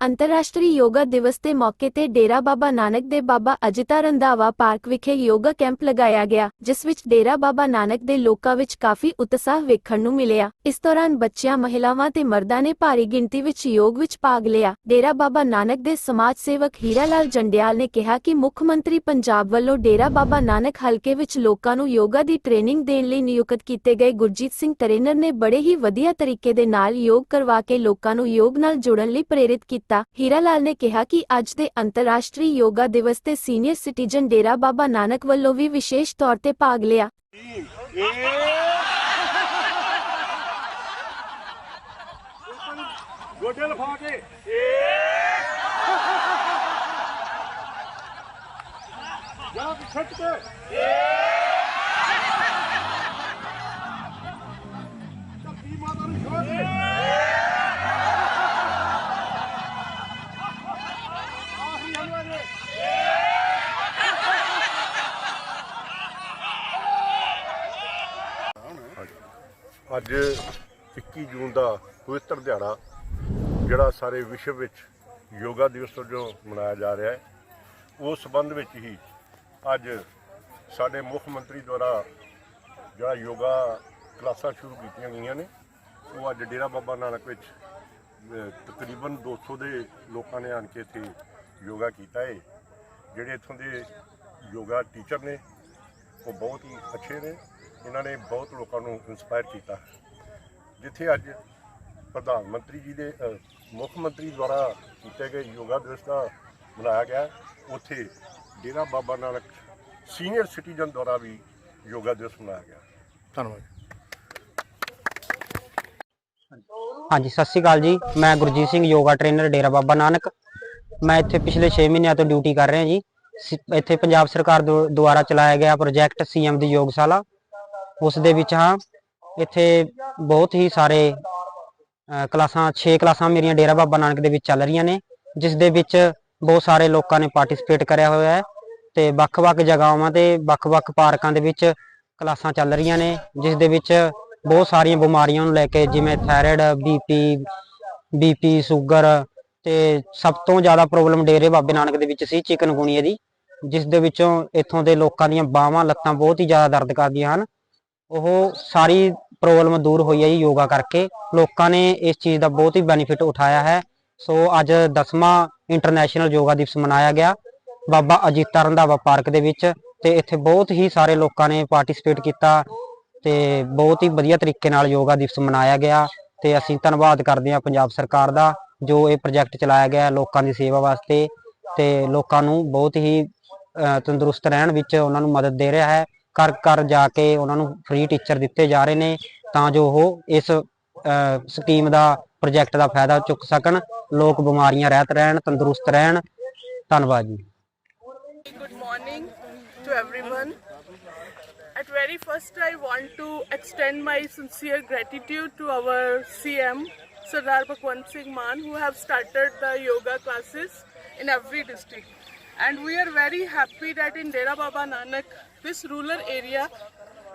ਅੰਤਰਰਾਸ਼ਟਰੀ ਯੋਗਾ ਦਿਵਸ ਦੇ ਮੌਕੇ ਤੇ ਡੇਰਾ ਬਾਬਾ ਨਾਨਕ ਦੇ ਬਾਬਾ ਅਜਿਤਾ ਰੰਧਾਵਾ ਪਾਰਕ ਵਿਖੇ ਯੋਗਾ ਕੈਂਪ ਲਗਾਇਆ ਗਿਆ, ਜਿਸ ਵਿੱਚ ਡੇਰਾ ਬਾਬਾ ਨਾਨਕ ਦੇ ਲੋਕਾਂ ਵਿੱਚ ਕਾਫੀ ਉਤਸ਼ਾਹ ਵੇਖਣ ਨੂੰ ਮਿਲਿਆ। ਇਸ ਦੌਰਾਨ ਬੱਚਿਆਂ, ਮਹਿਲਾਵਾਂ ਤੇ ਮਰਦਾਂ ਨੇ ਭਾਰੀ ਗਿਣਤੀ ਵਿੱਚ ਯੋਗ ਵਿੱਚ ਭਾਗ ਲਿਆ। ਡੇਰਾ ਬਾਬਾ ਨਾਨਕ ਦੇ ਸਮਾਜ ਸੇਵਕ ਹੀਰਾ ਲਾਲ ਜੰਡਿਆਲ ਨੇ ਕਿਹਾ ਕਿ ਮੁੱਖ ਮੰਤਰੀ ਪੰਜਾਬ ਵੱਲੋਂ ਡੇਰਾ ਬਾਬਾ ਨਾਨਕ ਹਲਕੇ ਵਿੱਚ ਲੋਕਾਂ ਨੂੰ ਯੋਗਾ ਦੀ ਟ੍ਰੇਨਿੰਗ ਦੇਣ ਲਈ ਨਿਯੁਕਤ ਕੀਤੇ ਗਏ ਗੁਰਜੀਤ ਸਿੰਘ ਟ੍ਰੇਨਰ ਨੇ ਬੜੇ ਹੀ ਵਧੀਆ ਤਰੀਕੇ ਦੇ ਨਾਲ ਯੋਗ ਕਰਵਾ ਕੇ ਲੋਕਾਂ ਨੂੰ ਯੋਗ ਨਾਲ ਜੁੜਨ ਲਈ ਪ੍ਰੇਰਿਤ ਕੀਤਾ। ਹੀਰਾ ਲਾਲ ਨੇ ਕਿਹਾ ਕਿ ਅੱਜ ਦੇ ਅੰਤਰਰਾਸ਼ਟਰੀ ਯੋਗਾ ਦਿਵਸ ਤੇ ਸੀਨੀਅਰ ਸਿਟੀਜ਼ਨ ਡੇਰਾ ਬਾਬਾ ਨਾਨਕ ਵੱਲੋਂ ਵੀ ਵਿਸ਼ੇਸ਼ ਤੌਰ ਤੇ ਭਾਗ ਲਿਆ। ਗੋਡੇ ਲਫਾ ਕੇ। ਜਾ ਕੇ ਖੱਟ ਕੇ। ਅੱਜ 21 ਜੂਨ ਦਾ ਪਵਿੱਤਰ ਦਿਹਾੜਾ ਜਿਹੜਾ ਸਾਰੇ ਵਿਸ਼ਵ ਵਿੱਚ ਯੋਗਾ ਦਿਵਸ ਵਜੋਂ ਮਨਾਇਆ ਜਾ ਰਿਹਾ ਹੈ ਉਸ ਸੰਬੰਧ ਵਿੱਚ ਹੀ ਅੱਜ ਸਾਡੇ ਮੁੱਖ ਮੰਤਰੀ ਦੁਆਰਾ ਜਿਹੜਾ ਯੋਗਾ ਕਲਾਸਾਂ ਸ਼ੁਰੂ ਕੀਤੀਆਂ ਗਈਆਂ ਨੇ ਉਹ ਅੱਜ ਡੇਰਾ ਬਾਬਾ ਨਾਨਕ ਵਿੱਚ ਅਹ, ਤਕਰੀਬਨ 200 ਦੇ ਲੋਕਾਂ ਨੇ ਆਣ ਕੇ ਇੱਥੇ ਯੋਗਾ ਕੀਤਾ ਹੈ। ਜਿਹੜੇ ਇੱਥੋਂ ਦੇ ਯੋਗਾ ਟੀਚਰ ਨੇ ਉਹ ਬਹੁਤ ਹੀ ਅੱਛੇ ਨੇ। ਇਹਨਾਂ ਨੇ ਬਹੁਤ ਲੋਕਾਂ ਨੂੰ ਇਨਸਪਾਇਰ ਕੀਤਾ। ਜਿੱਥੇ ਅੱਜ ਪ੍ਰਧਾਨ ਮੰਤਰੀ ਜੀ ਦੇ ਮੁੱਖ ਮੰਤਰੀ ਦੁਆਰਾ ਕੀਤੇ ਗਏ ਯੋਗਾ ਦਿਵਸ ਦਾ ਮਨਾਇਆ ਗਿਆ, ਉੱਥੇ ਡੇਰਾ ਬਾਬਾ ਨਾਨਕ ਸੀਨੀਅਰ ਸਿਟੀਜ਼ਨ ਦੁਆਰਾ ਵੀ ਯੋਗਾ ਦਿਵਸ ਮਨਾਇਆ ਗਿਆ। ਧੰਨਵਾਦ ਹਾਂਜੀ, ਸਤਿ ਸ਼੍ਰੀ ਅਕਾਲ ਜੀ। ਮੈਂ ਗੁਰਜੀਤ ਸਿੰਘ, ਯੋਗਾ ਟ੍ਰੇਨਰ, ਡੇਰਾ ਬਾਬਾ ਨਾਨਕ। ਮੈਂ ਇੱਥੇ ਪਿਛਲੇ 6 ਮਹੀਨਿਆਂ ਤੋਂ ਡਿਊਟੀ ਕਰ ਰਿਹਾ ਜੀ। ਇੱਥੇ ਪੰਜਾਬ ਸਰਕਾਰ ਦੁਆਰਾ ਚਲਾਇਆ ਗਿਆ ਪ੍ਰੋਜੈਕਟ ਸੀਐਮ ਦੀ ਯੋਗਸ਼ਾਲਾ। ਉਸ ਦੇ ਵਿੱਚ ਹਾਂ ਇੱਥੇ ਬਹੁਤ ਹੀ ਸਾਰੇ ਅ, ਕਲਾਸਾਂ 6 ਕਲਾਸਾਂ ਮੇਰੀਆਂ ਡੇਰਾ ਬਾਬਾ ਨਾਨਕ ਦੇ ਵਿੱਚ ਚੱਲ ਰਹੀਆਂ ਨੇ ਜਿਸ ਦੇ ਵਿੱਚ ਬਹੁਤ ਸਾਰੇ ਲੋਕਾਂ ਨੇ ਪਾਰਟਿਸਿਪੇਟ ਕਰਿਆ ਹੋਇਆ ਹੈ ਤੇ ਵੱਖ-ਵੱਖ ਜਗਾਵਾਂ ਤੇ ਵੱਖ-ਵੱਖ ਪਾਰਕਾਂ ਦੇ ਵਿੱਚ ਕਲਾਸਾਂ ਚੱਲ ਰਹੀਆਂ ਨੇ ਜਿਸ ਦੇ ਵਿੱਚ ਬਹੁਤ ਸਾਰੀਆਂ ਬਿਮਾਰੀਆਂ ਨੂੰ ਲੈ ਕੇ ਜਿਵੇਂ ਥਾਇਰਾਇਡ ਬੀਪੀ ਬੀਪੀ ਸ਼ੂਗਰ ਤੇ ਸਭ ਤੋਂ ਜ਼ਿਆਦਾ ਪ੍ਰੋਬਲਮ ਡੇਰੇ ਬਾਬੇ ਨਾਨਕ ਦੇ ਵਿੱਚ ਸੀ ਚਿਕਨਗੁਨੀਆ ਦੀ ਜਿਸ ਦੇ ਵਿੱਚੋਂ ਇੱਥੋਂ ਦੇ ਲੋਕਾਂ ਦੀਆਂ ਬਾਹਾਂ ਲੱਤਾਂ ਬਹੁਤ ਹੀ ਜ਼ਿਆਦਾ ਦਰਦ ਕਰਦੀਆਂ ਹਨ ਉਹ ਸਾਰੀ ਪ੍ਰੋਬਲਮ ਦੂਰ ਹੋਈ ਹੈ ਜੀ ਯੋਗਾ ਕਰਕੇ। ਲੋਕਾਂ ਨੇ ਇਸ ਚੀਜ਼ ਦਾ ਬਹੁਤ ਹੀ ਬੈਨੀਫਿਟ ਉਠਾਇਆ ਹੈ। ਸੋ ਅੱਜ 10ਵਾਂ ਇੰਟਰਨੈਸ਼ਨਲ ਯੋਗਾ ਦਿਵਸ ਮਨਾਇਆ ਗਿਆ। ਬਾਬਾ ਅਜੀਤਾ ਰੰਧਾਵਾ ਪਾਰਕ ਦੇ ਵਿੱਚ ਤੇ ਇੱਥੇ ਬਹੁਤ ਹੀ ਸਾਰੇ ਲੋਕਾਂ ਨੇ ਪਾਰਟਿਸਿਪੇਟ ਕੀਤਾ ਤੇ ਬਹੁਤ ਹੀ ਵਧੀਆ ਤਰੀਕੇ ਨਾਲ ਯੋਗਾ ਦਿਵਸ ਮਨਾਇਆ ਗਿਆ ਤੇ ਅਸੀਂ ਧੰਨਵਾਦ ਕਰਦੇ ਹਾਂ ਪੰਜਾਬ ਸਰਕਾਰ ਦਾ ਜੋ ਇਹ ਪ੍ਰੋਜੈਕਟ ਚਲਾਇਆ ਗਿਆ ਲੋਕਾਂ ਦੀ ਸੇਵਾ ਵਾਸਤੇ ਤੇ ਲੋਕਾਂ ਨੂੰ ਬਹੁਤ ਹੀ ਤੰਦਰੁਸਤ ਰਹਿਣ ਵਿੱਚ ਉਹਨਾਂ ਨੂੰ ਮਦਦ ਦੇ ਰਿਹਾ ਹੈ। ਘਰ ਘਰ ਜਾ ਕੇ ਉਹਨਾਂ ਨੂੰ ਫ੍ਰੀ ਟੀਚਰ ਦਿੱਤੇ ਜਾ ਰਹੇ ਨੇ ਤਾਂ ਜੋ ਉਹ ਇਸ ਅਹ, ਸਕੀਮ ਦਾ ਪ੍ਰੋਜੈਕਟ ਦਾ ਫਾਇਦਾ ਚੁੱਕ ਸਕਣ ਲੋਕ ਬਿਮਾਰੀਆਂ ਰਹਿਤ ਰਹਿਣ ਤੰਦਰੁਸਤ ਰਹਿਣ ਧੰਨਵਾਦ ਜੀ Good morning to everyone. At very first, I want to extend my sincere gratitude to our CM, Sardar Bhagwant Singh Maan, who have started the yoga classes in every district. And we are very happy that in Dera Baba Nanak, this rural area,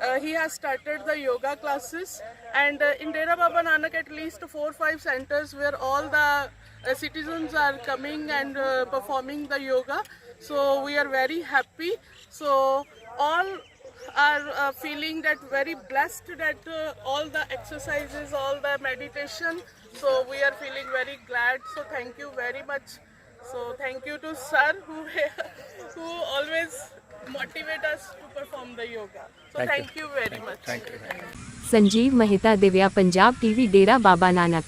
uh, he has started the yoga classes. And uh, in Dera Baba Nanak, at least four or five centers where all the uh, citizens are coming and uh, performing the yoga. So we are very happy. So all are uh, feeling that very blessed that uh, all the exercises, all the meditation. So we are feeling very glad. So thank you very much. So thank you to sir who who always motivate us to perform the yoga. So thank, thank you. you. very thank much. You. Thank you. Sanjeev Mehta Divya Punjab TV Dera Baba Nanak